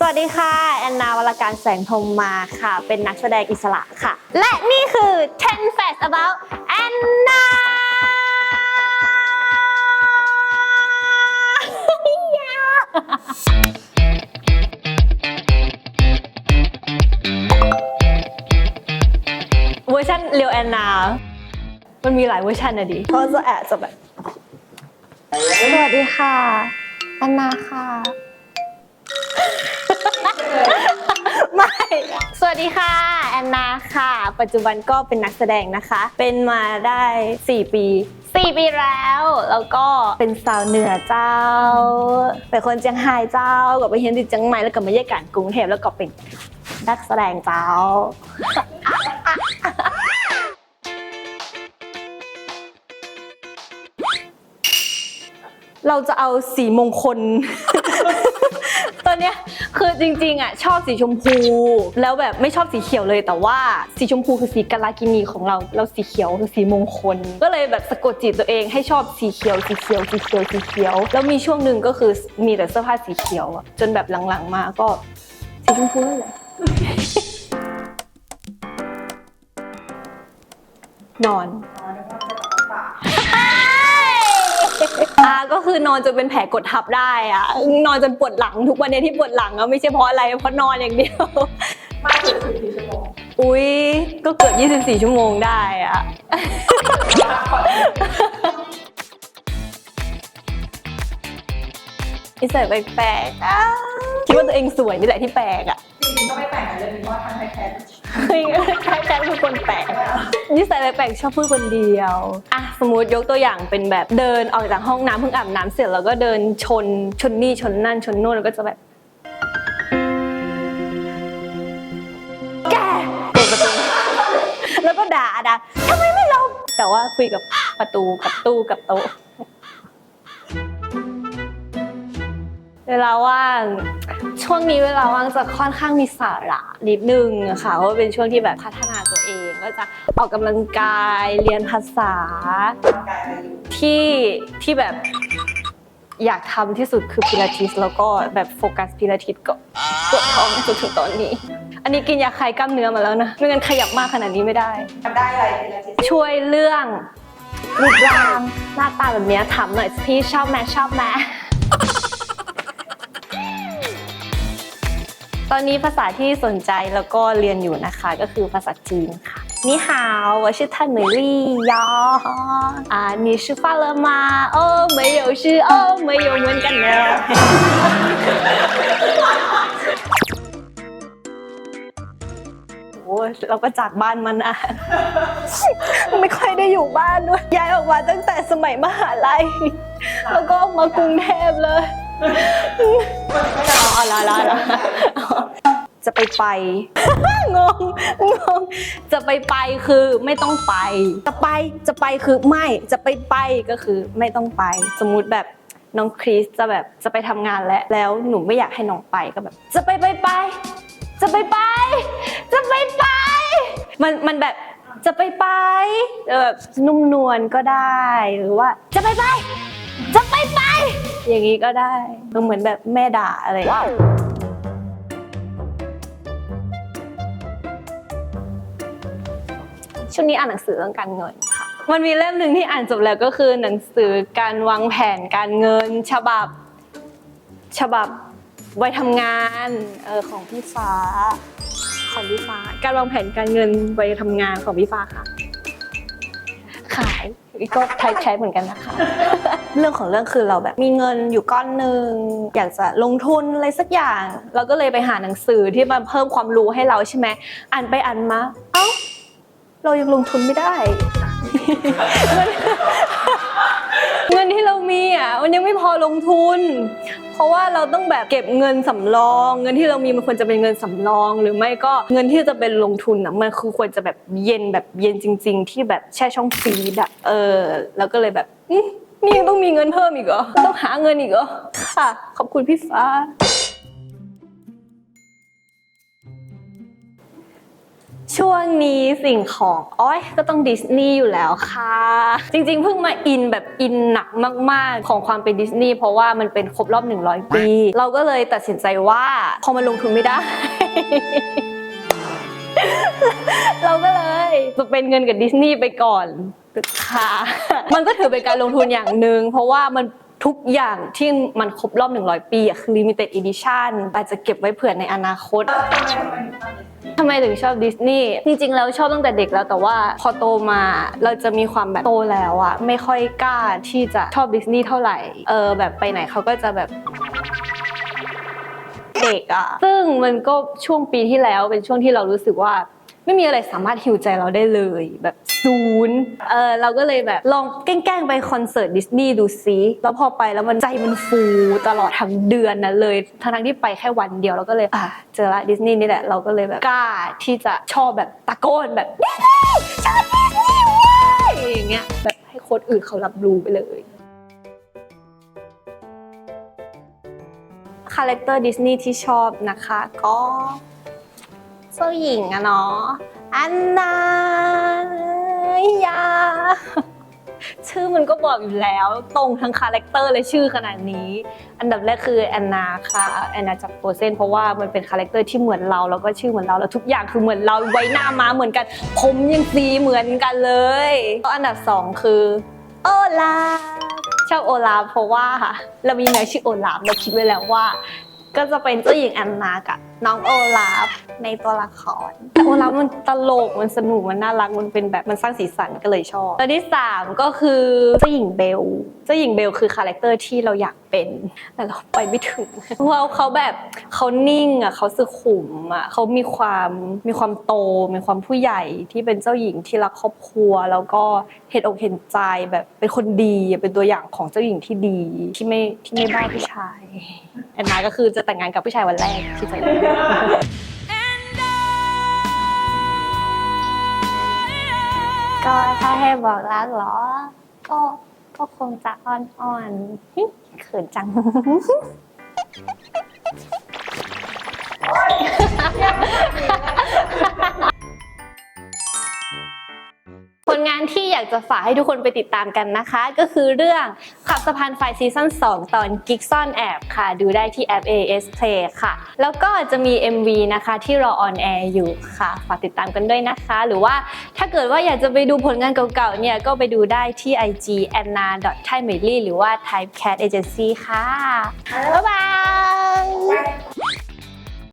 สวัสดีค่ะ แอนนาวรการแสงพรหมมาค่ะ เป็นนักแสดงอิสระค่ะ และนี่คือ 10 Facts about Anna เวอร์ชันเรียวแอนนา มันมีหลายเวอร์ชันอะดิเพราะจะแอบจะแบบ สวัสดีค่ะแอนนาค่ะ วัสดีค่ะแอนนาค่ะ ปัจจุบันก็เป็นนักแสดงนะคะ เป็นมาได้ 4 ปี 4 ปีแล้วแล้วก็เป็นสาวเหนือเจ้า เป็นคนเจียงไฮ้เจ้าก็ไปเรียนที่เจียงใหม่แล้วก็มาเยี่ยกันกรุงเทพแล้วก็เป็นนักแสดงเจ้าเราจะเอาสีมงคล ตอนเนี้ยคือจริงๆอะชอบสีชมพู แล้วแบบไม่ชอบสีเขียวเลยแต่ว่าสีชมพูคือสีกาลากินีของเราแล้วสีเขียวคือสีมงคล ก็เลยแบบสะกดจิตตัวเองให้ชอบสีเขียวสีเขียวสีเขียวสีเขียว แล้วมีช่วงหนึ่งก็คือมีแต่เสื้อผ้าสีเขียวอะจนแบบหลังๆมาก็สีชมพูนั่นแหละนอน อ่าก็คือนอนจนเป็นแผลกดทับได้อะนอนจนปวดหลังทุกวันนี้ที่ปวดหลังอะไม่ใช่เพราะอะไรเพราะนอนอย่างเดียวมากสุดคือกี่ชั่วโมงอุ้ยก็เกือบ 24 ชั่วโมงได้อะพักผ่อนนิสัยแปลกๆอะคิดว่าตัวเองสวยนี่แหละที่แปลกอะจริงๆก็ไม่แต่งกันเลยเพราะว่าทางไทยแคสคล้ายๆคือคนแปลกนิสัยแปลกๆชอบพูดคนเดียวอะสมมติยกตัวอย่างเป็นแบบเดินออกจากห้องน้ำเพิ่งอาบน้ำเสร็จแล้วก็เดินชนชนนี่ชนนั่นชนโน่นแล้วก็จะแบบแกเปิดประตูแล้วก็ด่าด่าทำไมไม่ลงแต่ว่าคุยกับประตูกับตู้กับโต๊ะ เวลาว่างช่วงนี้เวลาว่างจะค่อนข้างมีสาระนิดนึงอะค่ะเพราะว่าเป็นช่วงที่แบบพัฒนาตัวเอง ก็จะออกกำลังกายเรียนภาษาร่างกายอะไรอยู่ที่ที่แบบอยากทำที่สุดคือพิลาทิส แล้วก็แบบโฟกัสพิลาทิสก็ปวดท้องจนถึงตอนนี้ อันนี้กินยาคลายกล้ามเนื้อมาแล้วนะไม่งั้นขยับมากขนาดนี้ไม่ได้ ทำได้อะไรเป็นอาทิตย์ช่วยเรื่องรูปร่างหน้าตาแบบเนี้ยถามหน่อยสิพี่ชอบไหมชอบไหม ตอนนี้ภาษาที่สนใจแล้วก็เรียนอยู่นะคะ ก็คือภาษาจีนค่ะ你好我是泰美丽呀啊你吃饭了吗哦没有吃哦没有เหมือนกันนะ โอ้ยเราก็จากบ้านมานาน ไม่ค่อยได้อยู่บ้านด้วย ย้ายออกมาตั้งแต่สมัยมหาลัย แล้วก็มากรุงเทพเลย อ๋อละละละจะไปไป งง งง จะไปไปคือไม่ต้องไป จะไป จะไปคือไม่ จะไปไปก็คือไม่ต้องไป สมมุติแบบน้องคริสจะแบบจะไปทำงานแล้ว แล้วหนูไม่อยากให้น้องไปก็แบบ จะไปไปไป จะไปไป จะไปไป มันมันแบบจะไปไปแบบนุ่มนวลก็ได้หรือว่าจะไปไป จะไปไป อย่างนี้ก็ได้เหมือนแบบแม่ด่าอะไรอย่างเงี้ยช่วงนี้อ่านหนังสือเรื่องการเงินค่ะ มันมีเล่มหนึ่งที่อ่านจบแล้วก็คือหนังสือการวางแผนการเงิน ฉบับ ฉบับวัยทำงานเออของพี่ฟ้า ของพี่ฟ้า การวางแผนการเงินวัยทำงานของพี่ฟ้าค่ะ ขายก็ใช้ใช้เหมือนกันนะคะ เรื่องของเรื่องคือเราแบบมีเงินอยู่ก้อนหนึ่งอยากจะลงทุนอะไรสักอย่าง เราก็เลยไปหาหนังสือที่มาเพิ่มความรู้ให้เราใช่ไหมอ่านไปอ่านมา เอ้า เรายังลงทุนไม่ได้เงินที่เรา มันยังไม่พอลงทุน เพราะว่าเราต้องแบบเก็บเงินสำรอง เงินที่เรามีมันควรจะเป็นเงินสำรอง หรือไม่ก็เงินที่จะเป็นลงทุนนะมันคือควรจะแบบเย็นแบบเย็นจริง ๆ ที่แบบแช่ช่องฟรีดอะเออ แล้วก็เลยแบบนี่ยังต้องมีเงินเพิ่มอีกเหรอต้องหาเงินอีกเหรอค่ะ ขอบคุณพี่ฟ้า ชช่วงนี้สิ่งของอ้อยก็ต้องดิสนีย์อยู่แล้วค่ะ จริงๆเพิ่งมาอินแบบอินหนักมากๆ ของความเป็นดิสนีย์เพราะว่ามันเป็นครบรอบ 100 ปี เราก็เลยตัดสินใจว่าพอมันลงทุนไม่ได้ เราก็เลยจะเป็นเงินกับดิสนีย์ไปก่อนค่ะ มันก็ถือเป็นการลงทุนอย่างหนึ่งเพราะว่ามันทุกอย่างที่มันครบรอบ 100 ปีอะคือ limited edition อาจจะเก็บไว้เผื่อในอนาคต ทำไมถึงชอบดิสนีย์จริงๆแล้วชอบตั้งแต่เด็กแล้วแต่ว่าพอโตมาเราจะมีความแบบโตแล้วอะไม่ค่อยกล้าที่จะชอบดิสนีย์เท่าไหร่เออแบบไปไหนเขาก็จะแบบเด็กอะซึ่งมันก็ช่วงปีที่แล้วเป็นช่วงที่เรารู้สึกว่า ไม่มีอะไรสามารถฮิวใจเราได้เลยแบบศูนย์เออเราก็เลยแบบลองแกล้งไปคอนเสิร์ตดิสนีย์ดูซิแล้วพอไปแล้วมันใจมันฟูตลอดทั้งเดือนนั้นเลยทั้งที่ไปแค่วันเดียวเราก็เลยอะเจอละดิสนีย์นี่แหละเราก็เลยแบบกล้าที่จะชอบแบบตะโกนแบบดิสนีย์ชอบดิสนีย์เว้ยอย่างเงี้ยแบบให้คนอื่นเขารับรู้ไปเลยคาแรคเตอร์ดิสนีย์ที่ชอบนะคะก็ เจ้าหญิงอะเนาะอันนายา ชื่อมันก็บอกอยู่แล้วตรงทั้งคาแรคเตอร์เลยชื่อขนาดนี้ อันดับแรกคือแอนนาค่ะแอนนาจากโปเซนเพราะว่ามันเป็นคาแรคเตอร์ที่เหมือนเราแล้วก็ชื่อเหมือนเราแล้วทุกอย่างคือเหมือนเราไว้หน้ามาเหมือนกันผมยังสีเหมือนกันเลยแล้วอันดับสองคือโอลาชอบโอลาเพราะว่าเรามีแมวชื่อโอลาเราคิดไว้แล้วว่า ก็จะเป็นเจ้าหญิงแอนนากับน้องโอลาฟในตัวละครแต่โอลาฟมันตลกมันสนุกมันน่ารักมันเป็นแบบมันสร้างสีสันก็เลยชอบตัวที่สามก็คือเจ้าหญิงเบลเจ้าหญิงเบลคือคาแรคเตอร์ที่เราอยากเป็น แต่เราไปไม่ถึงเพราะว่าเขาแบบเขานิ่งอะเขาสุขุมอะเขามีความมีความโต มีความผู้ใหญ่ที่เป็นเจ้าหญิงที่รักครอบครัว แล้วก็เห็นอกเห็นใจแบบเป็นคนดีเป็นตัวอย่างของเจ้าหญิงที่ดีที่ไม่ที่ไม่บ้าผู้ชายแอนนาก็คือจะแต่งงานกับผู้ชายวันแรกที่จะก็ถ้าให้บอกรักเหรอ ก็ก็คงจะอ่อนๆหึเขินจังผ จะฝากให้ทุกคนไปติดตามกันนะคะ ก็คือเรื่องขับสะพานไฟซีซั่น2 ตอนกิกซ่อนแอบค่ะ ดูได้ที่แอป AS Play ค่ะ แล้วก็จะมี MV นะคะที่รอออนแอร์อยู่ค่ะ ฝากติดตามกันด้วยนะคะ หรือว่าถ้าเกิดว่าอยากจะไปดูผลงานเก่าๆเนี่ยก็ไปดูได้ที่ IG anna t h a i m e l y หรือว่า typecat agency ค่ะ บ๊ายบาย